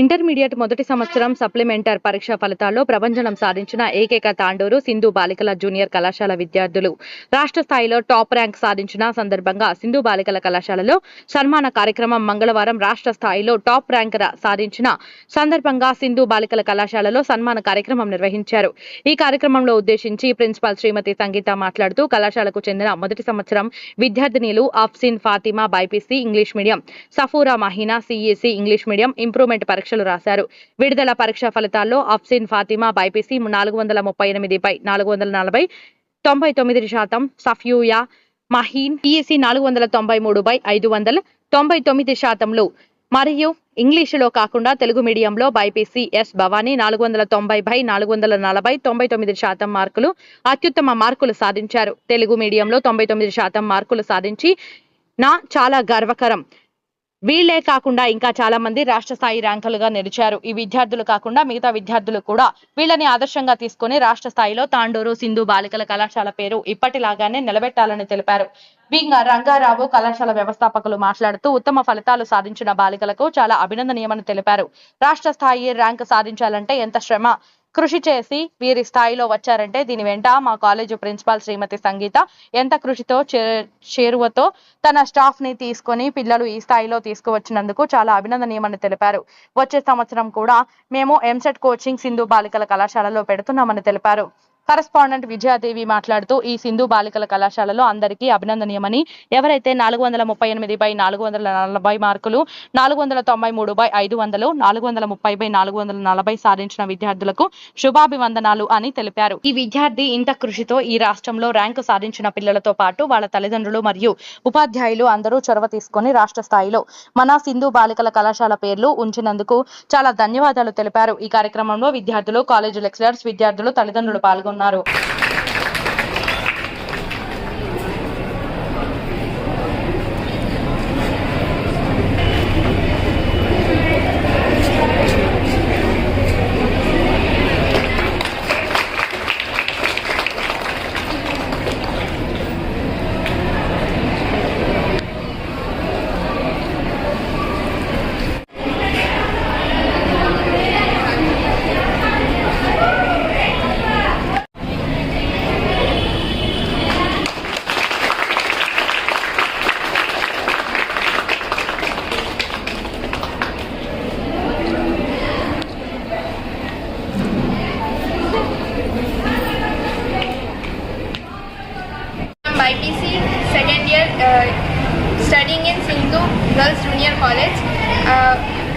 Intermediate మొదటి సంవత్సరం సప్లిమెంటర్ పరీక్ష ఫలితాల్లో ప్రభంజనం సాధించిన ఏకైక తాండూరు సింధు బాలికల జూనియర్ కళాశాల విద్యార్థులు. రాష్ట్ర స్థాయిలో టాప్ ర్యాంక్ సాధించిన సందర్భంగా సింధు బాలికల కళాశాలలో సన్మాన కార్యక్రమం మంగళవారం రాష్ట్ర స్థాయిలో టాప్ ర్యాంక్ సాధించిన సందర్భంగా సింధు బాలికల కళాశాలలో సన్మాన కార్యక్రమం నిర్వహించారు. ఈ కార్యక్రమంలో ఉద్దేశించి ప్రిన్సిపాల్ శ్రీమతి సంగీత మాట్లాడుతూ కళాశాలకు చెందిన మొదటి సంవత్సరం విద్యార్థినిలు Afsheen Fatima BiPC English medium Safura Mahina CEC English medium improvement పరీక్షలు రాశారు. విడుదల పరీక్ష ఫలితాల్లో అఫ్సిన్ ఫాతిమా బైపీసీ నాలుగు వందల ముప్పై ఎనిమిదిపై నాలుగు వందల నలభై తొంభై తొమ్మిది శాతం సఫ్యూయా మహీన్ ఈఎస్సీ నాలుగు వందల తొంభై మూడు బై ఐదు వందల తొంభై తొమ్మిది శాతంలో. మరియు ఇంగ్లీషులో కాకుండా తెలుగు మీడియంలో బైపీసీ ఎస్ భవానీ నాలుగు వందల తొంభై బై నాలుగు వందల నలభై తొంభై తొమ్మిది శాతం మార్కులు అత్యుత్తమ మార్కులు సాధించారు. తెలుగు మీడియంలో తొంభై తొమ్మిది శాతం మార్కులు సాధించి నా చాలా గర్వకరం. వీళ్ళే కాకుండా ఇంకా చాలా మంది రాష్ట్ర స్థాయి ర్యాంకులుగా నిలిచారు. ఈ విద్యార్థులు కాకుండా మిగతా విద్యార్థులు కూడా వీళ్ళని ఆదర్శంగా తీసుకుని రాష్ట్ర స్థాయిలో తాండూరు సింధు బాలికల కళాశాల పేరు ఇప్పటిలాగానే నిలబెట్టాలని తెలిపారు. బింగ రంగారావు కళాశాల వ్యవస్థాపకులు మాట్లాడుతూ ఉత్తమ ఫలితాలు సాధించిన బాలికలకు చాలా అభినందనీయమని తెలిపారు. రాష్ట్ర స్థాయి ర్యాంక్ సాధించాలంటే ఎంత శ్రమ? కృషి చేసి వీరి స్థాయిలో వచ్చారంటే దీని వెంట మా కాలేజీ ప్రిన్సిపాల్ శ్రీమతి సంగీత ఎంత కృషితో చే- చేరువతో తన స్టాఫ్ని తీసుకొని పిల్లలు ఈ స్థాయిలో తీసుకువచ్చినందుకు చాలా అభినందనీయమని తెలిపారు. వచ్చే సంవత్సరం కూడా మేము ఎంసెట్ కోచింగ్ సింధు బాలికల కళాశాలలో పెడుతున్నామని తెలిపారు. కరస్పాండెంట్ విజయాదేవి మాట్లాడుతూ ఈ సింధు బాలికల కళాశాలలో అందరికీ అభినందనీయమని ఎవరైతే నాలుగు వందల ముప్పై ఎనిమిది బై నాలుగు వందల నలభై మార్కులు నాలుగు వందల తొంభై మూడు బై ఐదు వందలు నాలుగు వందల ముప్పై బై నాలుగు వందల నలభై సాధించిన విద్యార్థులకు శుభాభివందనాలు అని తెలిపారు. ఈ విద్యార్థి ఇంత కృషితో ఈ రాష్ట్రంలో ర్యాంకు సాధించిన పిల్లలతో పాటు వాళ్ళ తల్లిదండ్రులు మరియు ఉపాధ్యాయులు అందరూ చొరవ తీసుకొని రాష్ట్ర స్థాయిలో మన సింధు బాలికల కళాశాల పేర్లు ఉంచినందుకు చాలా ధన్యవాదాలు తెలిపారు. ఈ కార్యక్రమంలో విద్యార్థులు కాలేజీ లెక్చరర్స్ విద్యార్థులు తల్లిదండ్రులు పాల్గొన్నారు. ఉన్నారు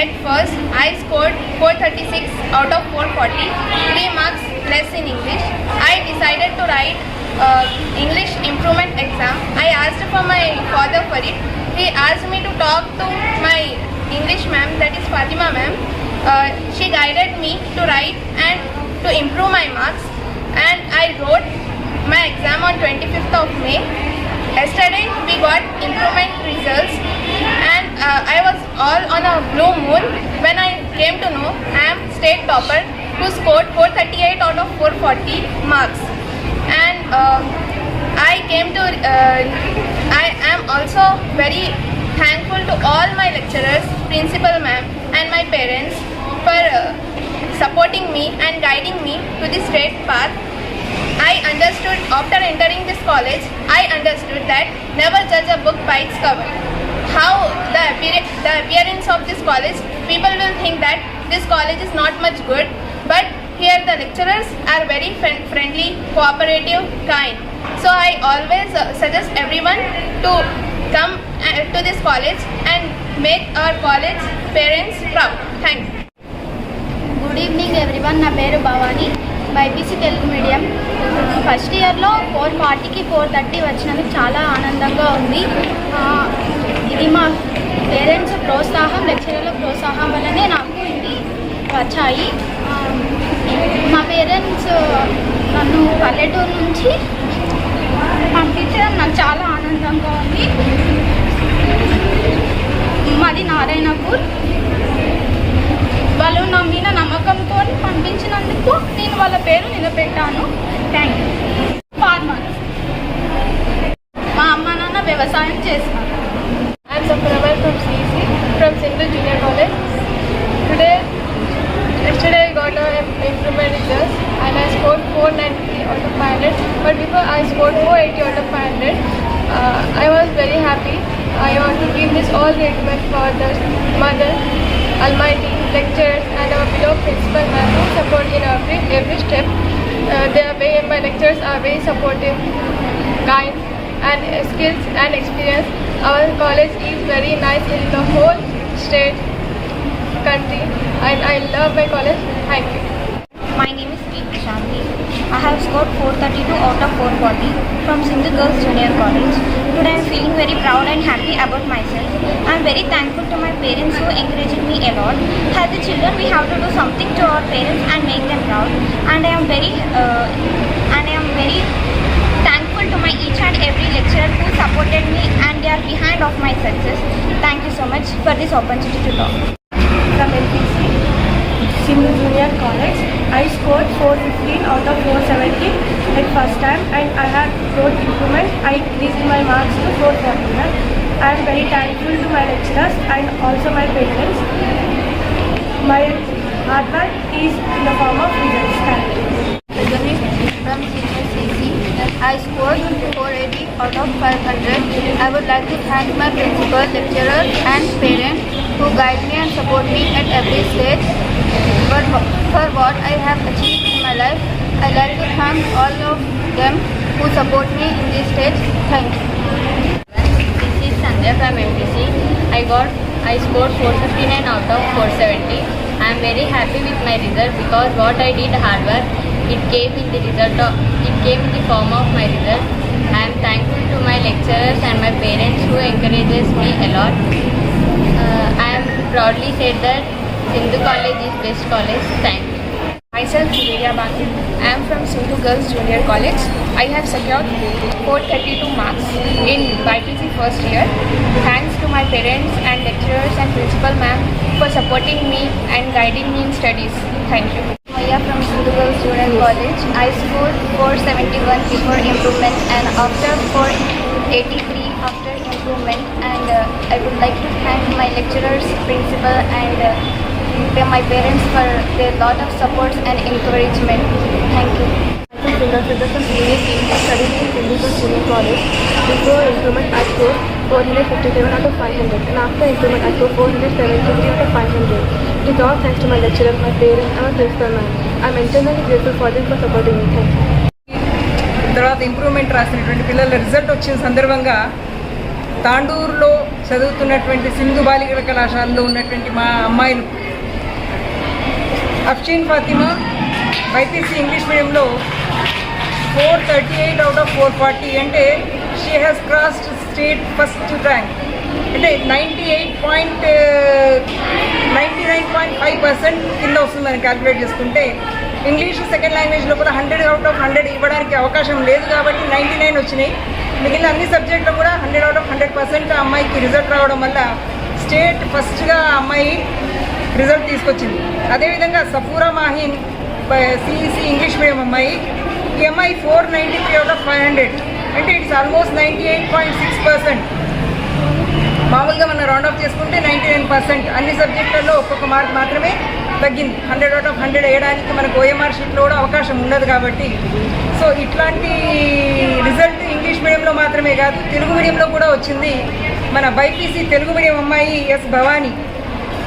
at first, I scored 436 out of 440, 3 marks less in English. I decided to write uh, English improvement exam. I asked for my father for it. He asked me to talk to my English ma'am, that is Fatima ma'am. Uh, she guided me to write and to improve my marks. And I wrote my exam on 25th of May. Yesterday we got improvement results and uh, I was all on a blue moon. When I came to know I am state topper who scored 438 out of 440 marks. And um I came to uh, I am also very thankful to all my lecturers, principal ma'am and my parents for uh, supporting me and guiding me to the straight path. I understood after entering this college, I understood that never judge a book by its cover. How the, the appearance of this college, people will think that this college is not much good, but here the lecturers are very friendly, cooperative, kind. So I always suggest everyone to come to this college and make our college parents proud. Thank you. Good evening everyone నా పేరు Bhavani BiPC Telugu medium first ఇయర్లో four ఫార్టీకి four thirty వచ్చినందుకు చాలా ఆనందంగా ఉంది ఇది మా పేరెంట్స్ ప్రోత్సాహం లెక్చరర్ల ప్రోత్సాహం వల్లనే నాకు ఇది వచ్చాయి. మా పేరెంట్స్ నన్ను పల్లెటూరు నుంచి పంపించడం నాకు చాలా ఆనందంగా ఉంది. మాది నారాయణపూర్. వాళ్ళు నా మీద నమ్మకంతో పంపించినందుకు నేను వాళ్ళ పేరు నిలబెట్టాను. థ్యాంక్ యూ ఫార్మర్ మా అమ్మ నాన్న వ్యవసాయం the junior college. Today, yesterday I got an improvement in this, and I scored 490 out of 500. But before I scored 480 out of 500, uh, I was very happy. I want to give this all grateful for the mother, almighty, lectures and our below principal ma'am who support in every, every step. Uh, their way, my lectures are very supportive, kind and skills and experience. Our college is very nice in the whole state, country, and I love my college. Thank you. My name is P. Shanti. I have scored 432 out of 440 from Sindhu Girls Junior College. Today I am feeling very proud and happy about myself. I am very thankful to my parents who encouraged me a lot. As the children, we have to do something to our parents and make them proud. And I am very, uh, and I am very each and every lecturer who supported me and they are behind of my success. Thank you so much for this opportunity to talk. from LPC, Sindhu Junior College. I scored 415 out of 470 at first time and I had good improvement. I increased my marks to 441. I am very thankful to my lecturers and also my parents. My hard work is in the form of results. Thank you. from senior. I scored 480 out of 500. I would like to thank my principal, lecturer and parents who guide me and support me at every stage. For, for what I have achieved in my life, I like to thank all of them who support me in this stage. Thank you. This is Sandhya from MPC. I got I scored 459 out of 470. I am very happy with my result because what I did hard work, it came in the result of it came in the form of my result. I am thankful to my lecturers and my parents who encourages me a lot. Uh, I am proudly said that Sindhu College is best college. Thank you. Myself, Julia Baki. I am from Sindhu Girls Junior College. I have secured 432 marks in BIPC first year. Thanks to my parents and lecturers and principal ma'am for supporting me and guiding me in studies. Thank you. Maya from Girls Junior College. I scored 471 before improvement and after 483 after improvement. And uh, I would like to thank my lecturers, principal, and uh, my parents for their lot of support and encouragement. Thank you. I from Senior in Sindhu Girls College. Before improvement I scored 457 out of 500 and after improvement I scored 473 out of 500. It is all thanks to my lecturer, my parents and my principal man. I am grateful for them for supporting me. Thank you. తర్వాత improvement రాసినటువంటి పిల్లల result వచ్చిన సందర్భంగా తాండూరులో చదువుతున్నటువంటి సింధు బాలికల కళాశాలలో ఉన్నటువంటి మా అమ్మాయిలు అఫ్షీన్ ఫాతిమా బైపీసీ ఇంగ్లీష్ మీడియంలో four thirty eight out of four forty అంటే she has crossed state first rank అంటే ninety eight point ninety nine point five percent కింద వస్తుందని క్యాలిక్యులేట్ చేసుకుంటే ఇంగ్లీష్ సెకండ్ లాంగ్వేజ్లో కూడా హండ్రెడ్ అవుట్ ఆఫ్ హండ్రెడ్ ఇవ్వడానికి అవకాశం లేదు కాబట్టి నైంటీ నైన్ వచ్చినాయి. మిగిలిన అన్ని సబ్జెక్టులు కూడా hundred out of hundred percent అమ్మాయికి రిజల్ట్ రావడం వల్ల స్టేట్ ఫస్ట్గా అమ్మాయి రిజల్ట్ తీసుకొచ్చింది. అదేవిధంగా Safura Mahin CEC English medium అమ్మాయి ఈ అమ్మాయి four ninety three out of five hundred అంటే it's almost ninety eight point six percent మామూలుగా మనం రౌండ్ ఆఫ్ చేసుకుంటే నైంటీ నైన్ పర్సెంట్ అన్ని సబ్జెక్టులలో ఒక్కొక్క మార్క్ మాత్రమే తగ్గింది. హండ్రెడ్ అవుట్ ఆఫ్ హండ్రెడ్ వేయడానికి మనకు ఓఎంఆర్ షీట్లో కూడా అవకాశం ఉండదు కాబట్టి. సో ఇట్లాంటి రిజల్ట్ ఇంగ్లీష్ మీడియంలో మాత్రమే కాదు తెలుగు మీడియంలో కూడా వచ్చింది. మన బైపీసీ తెలుగు మీడియం అమ్మాయి ఎస్ భవానీ.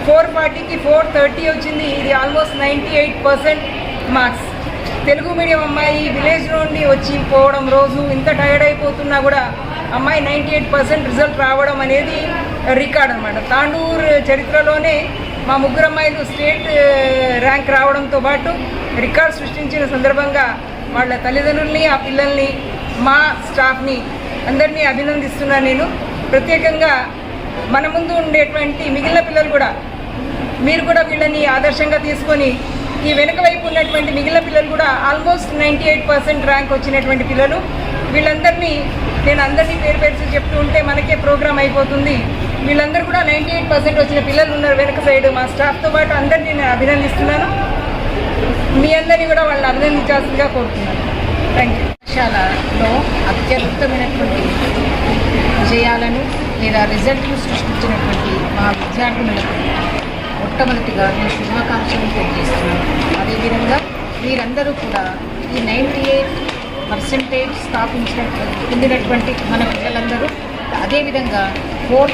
ఫోర్ ఫార్టీకి ఫోర్ థర్టీ వచ్చింది. ఇది almost ninety eight percent marks Telugu medium అమ్మాయి విలేజ్ నుండి వచ్చి పోవడం రోజు ఇంత టైర్డ్ అయిపోతున్నా కూడా అమ్మాయి నైంటీ ఎయిట్ పర్సెంట్ రిజల్ట్ రావడం అనేది రికార్డ్ అనమాట తాండూరు చరిత్రలోనే మా ముగ్గురు అమ్మాయిలు స్టేట్ ర్యాంక్ రావడంతో పాటు రికార్డ్ సృష్టించిన సందర్భంగా వాళ్ళ తల్లిదండ్రుల్ని ఆ పిల్లల్ని మా స్టాఫ్ని అందరినీ అభినందిస్తున్నాను నేను. ప్రత్యేకంగా మన ముందు ఉండేటువంటి మిగిలిన పిల్లలు కూడా మీరు కూడా వీళ్ళని ఆదర్శంగా తీసుకొని ఈ వెనుక వైపు ఉన్నటువంటి మిగిలిన పిల్లలు కూడా almost ninety eight percent rank వచ్చినటువంటి పిల్లలు. వీళ్ళందరినీ నేను అందరినీ పేరు పేర్చి చెప్తూ ఉంటే మనకే ప్రోగ్రామ్ అయిపోతుంది. వీళ్ళందరూ కూడా నైంటీ ఎయిట్ పర్సెంట్ వచ్చిన పిల్లలు ఉన్నారు వెనుక సైడ్ మా స్టాఫ్తో పాటు అందరినీ నేను అభినందిస్తున్నాను. మీ అందరినీ కూడా వాళ్ళని అభినందించాల్సిందిగా కోరుతున్నాను. థ్యాంక్ యూ పాఠశాలలో అత్యద్భుతమైనటువంటి విజయాలను లేదా రిజల్ట్ను సృష్టించినటువంటి మా విద్యార్థులకు మొట్టమొదటిగా నేను శుభాకాంక్షలు తెలియజేస్తున్నాను. అదేవిధంగా మీరందరూ కూడా ఈ నైంటీ ఎయిట్ పర్సంటేజ్ స్థాపించిన పొందినటువంటి మన పిల్లలందరూ అదేవిధంగా four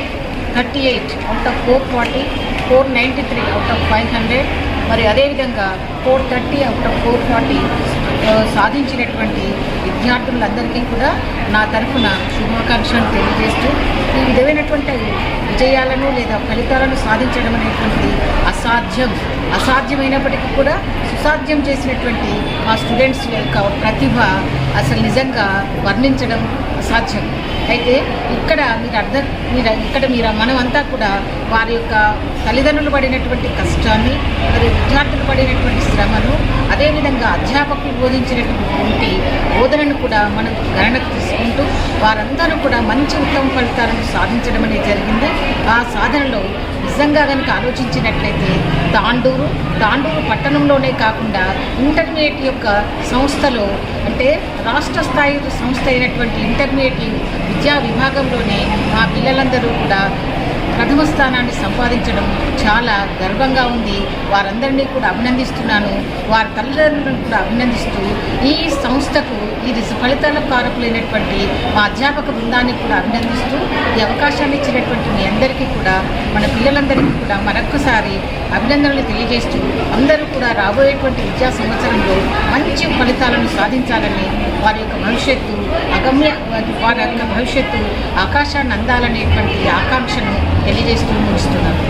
thirty eight out of four forty four ninety three out of five hundred మరి అదేవిధంగా four thirty out of four forty సాధించినటువంటి విద్యార్థులందరికీ కూడా నా తరఫున శుభాకాంక్షలు తెలియజేస్తూ ఈ విధమైనటువంటి విజయాలను లేదా ఫలితాలను సాధించడం అనేటువంటిది అసాధ్యం. అసాధ్యమైనప్పటికీ కూడా సుసాధ్యం చేసినటువంటి ఆ స్టూడెంట్స్ యొక్క ప్రతిభ అసలు నిజంగా వర్ణించడం అసాధ్యం. అయితే ఇక్కడ మీరు అర్థం మీరు ఇక్కడ మీరు మనమంతా కూడా వారి యొక్క తల్లిదండ్రులు పడినటువంటి కష్టాన్ని మరి విద్యార్థులు పడినటువంటి శ్రమను అదేవిధంగా అధ్యాపకులు బోధించినటువంటి బోధనను కూడా మనం గణనకు తీసుకుంటూ వారందరూ కూడా మంచి ఉత్తమ ఫలితాలను సాధించడం అనేది జరిగింది. ఆ సాధనలో నిజంగా కనుక ఆలోచించినట్లయితే తాండూరు తాండూరు పట్టణంలోనే కాకుండా ఇంటర్మీడియట్ యొక్క సంస్థలో అంటే రాష్ట్ర స్థాయి సంస్థ అయినటువంటి ఇంటర్మీడియట్ విద్యా విభాగంలోనే మా పిల్లలందరూ కూడా ప్రథమ స్థానాన్ని సంపాదించడం చాలా గర్వంగా ఉంది. వారందరినీ కూడా అభినందిస్తున్నాను. వారి తల్లిదండ్రులను కూడా అభినందిస్తూ ఈ సంస్థకు ఇది ఫలితాల కారకులైనటువంటి మా అధ్యాపక బృందాన్ని కూడా అభినందిస్తూ ఈ అవకాశాన్ని ఇచ్చినటువంటి మీ అందరికీ కూడా మన పిల్లలందరికీ కూడా మరొక్కసారి అభినందనలు తెలియజేస్తూ అందరూ కూడా రాబోయేటువంటి విద్యా సంవత్సరంలో మంచి ఫలితాలను సాధించాలని వారి యొక్క భవిష్యత్తు అగమ్య వారి యొక్క భవిష్యత్తు ఆకాశాన్ని అందాలనేటువంటి ఆకాంక్షను తెలియజేస్తూ ముగిస్తున్నాను.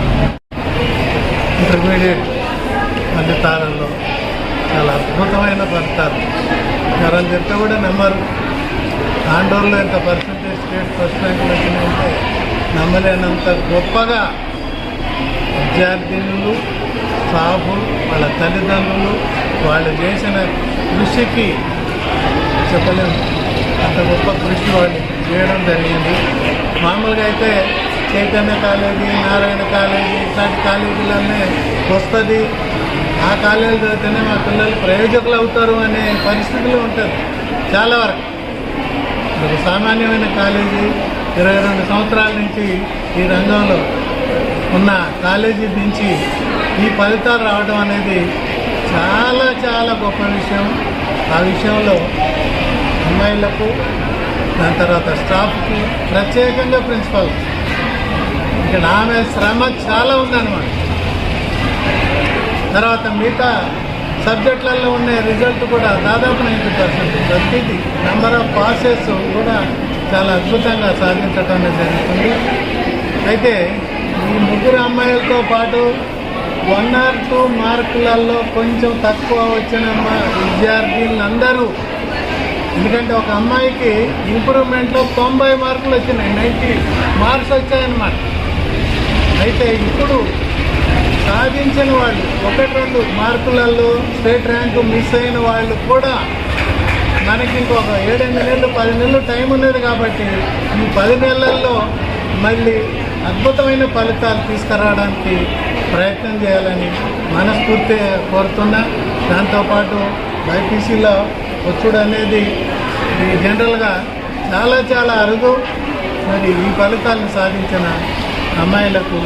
ఇంటర్మీడియట్ ఫలితాలలో చాలా అద్భుతమైన ఫలితాలు. ఎవరైనా చెప్తే కూడా నమ్మరు. ఆండోర్లో ఎంత పర్సంటేజ్ స్టేట్ ఫస్ట్ ర్యాంకులు వచ్చినాయంటే నమ్మలేనంత గొప్పగా విద్యార్థినులు స్టాఫ్ వాళ్ళ తల్లిదండ్రులు వాళ్ళు చేసిన కృషికి చెప్పలేము. అంత గొప్ప కృషి వాళ్ళు చేయడం జరిగింది. మామూలుగా అయితే చైతన్య కాలేజీ నారాయణ కాలేజీ ఇట్లాంటి కాలేజీలన్నీ వస్తుంది. ఆ కాలేజీ చదివితేనే మా పిల్లలు ప్రయోజకులు అవుతారు అనే పరిస్థితిలో ఉంటుంది చాలా వరకు. ఒక సామాన్యమైన కాలేజీ ఇరవై రెండు సంవత్సరాల నుంచి ఈ రంగంలో ఉన్న కాలేజీ నుంచి ఈ ఫలితాలు రావడం అనేది చాలా చాలా గొప్ప విషయం. ఆ విషయంలో అమ్మాయిలకు దాని తర్వాత స్టాఫ్కి ప్రత్యేకంగా ప్రిన్సిపల్. ఇక్కడ ఆమె శ్రమ చాలా ఉందన్నమాట. తర్వాత మిగతా సబ్జెక్టులలో ఉండే రిజల్ట్ కూడా దాదాపు నైంటీ పర్సెంట్. ప్రతిదీ నెంబర్ ఆఫ్ పాసెస్ కూడా చాలా అద్భుతంగా సాధించడం అనేది జరుగుతుంది. అయితే ఈ ముగ్గురు అమ్మాయిలతో పాటు వన్ ఆర్ టూ మార్కులలో కొంచెం తక్కువ వచ్చిన విద్యార్థులు విద్యార్థులందరూ ఎందుకంటే ఒక అమ్మాయికి ఇంప్రూవ్మెంట్లో తొంభై మార్కులు వచ్చినాయి నైంటీ మార్క్స్ వచ్చాయన్నమాట. అయితే ఇప్పుడు సాధించిన వాళ్ళు ఒకటి రెండు మార్కులలో స్టేట్ ర్యాంకు మిస్ అయిన వాళ్ళు కూడా మనకి ఇంకొక ఏడెనిమిది నెలలు పది నెలలు టైం ఉన్నది కాబట్టి ఈ పది నెలల్లో మళ్ళీ అద్భుతమైన ఫలితాలు తీసుకురావడానికి ప్రయత్నం చేయాలని మనస్ఫూర్తిగా కోరుతున్నా. దాంతోపాటు బైపీసీలో వచ్చుడు అనేది ఈ జనరల్గా చాలా చాలా అరుదు. మరి ఈ ఫలితాలను సాధించిన అమ్మాయిలకు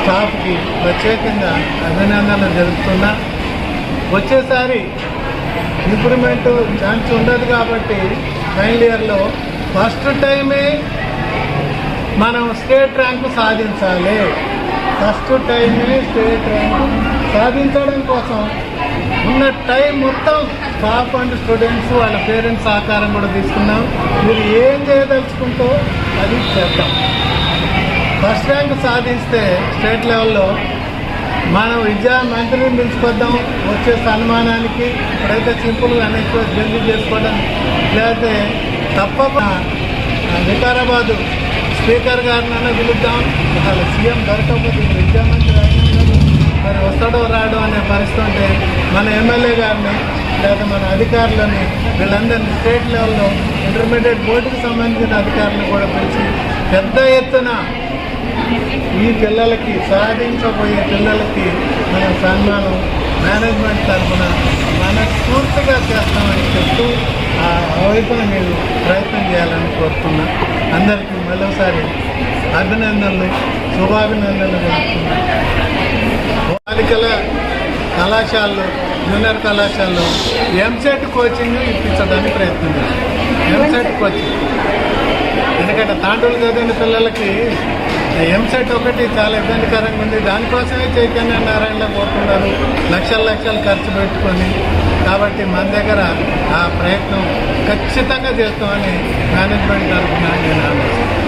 స్టాఫ్కి ప్రత్యేకంగా అభినందనలు జరుపుతున్నా వచ్చేసారి ఇంప్రూవ్మెంట్ ఛాన్స్ ఉండదు కాబట్టి ఫైనల్ ఇయర్లో ఫస్ట్ టైమే మనం స్టేట్ ర్యాంకు సాధించాలి. ఫస్ట్ టైమే స్టేట్ ర్యాంకు సాధించడం కోసం ఉన్న టైం మొత్తం స్టాఫ్ అండ్ స్టూడెంట్స్ వాళ్ళ పేరెంట్స్ సహకారం కూడా తీసుకున్నాం. మీరు ఏం చేయదలుచుకుంటూ అది చేద్దాం. ఫస్ట్ ర్యాంక్ సాధిస్తే స్టేట్ లెవెల్లో మనం విద్యా మంత్రిని పిలుచుకొద్దాం. వచ్చే సన్మానానికి ఇప్పుడైతే సింపుల్గా నెక్స్ట్ జల్దీ చేసుకోవడం. లేకపోతే తప్పక వికారాబాదు స్పీకర్ గారినైనా పిలుద్దాం. అసలు సీఎం దొరకకపోతే విద్యామంత్రి అయినా మరి వస్తాడో రాడో అనే పరిస్థితి ఉంటే మన ఎమ్మెల్యే గారిని లేదా మన అధికారులని వీళ్ళందరినీ స్టేట్ లెవెల్లో ఇంటర్మీడియట్ బోర్డుకి సంబంధించిన అధికారులను కూడా పిలిచి పెద్ద ఎత్తున ఈ పిల్లలకి సాధించబోయే పిల్లలకి మన సన్మానం మేనేజ్మెంట్ తరఫున మనస్ఫూర్తిగా చేస్తామని చెప్తూ ఆ వైపున మీరు ప్రయత్నం చేయాలని కోరుతున్నా. అందరికీ మరోసారి అభినందనలు శుభాభినందనలు కోరుతున్నా బాలికల కళాశాలలో జూనియర్ కళాశాలలో ఎంసెట్ కోచింగ్ ఇప్పించడానికి ప్రయత్నం చేస్తాం ఎంసెట్ కోచింగ్. ఎందుకంటే తాండూలు చదివిన పిల్లలకి ఎంసెట్ ఒకటి చాలా ఇబ్బందికరంగా ఉంది. దానికోసమే చైతన్య నారాయణ పోతున్నారు లక్షల లక్షలు ఖర్చు పెట్టుకొని. కాబట్టి మన దగ్గర ఆ ప్రయత్నం ఖచ్చితంగా చేస్తామని మేనేజ్మెంట్ తరఫున నేను ఆలోచిస్తాను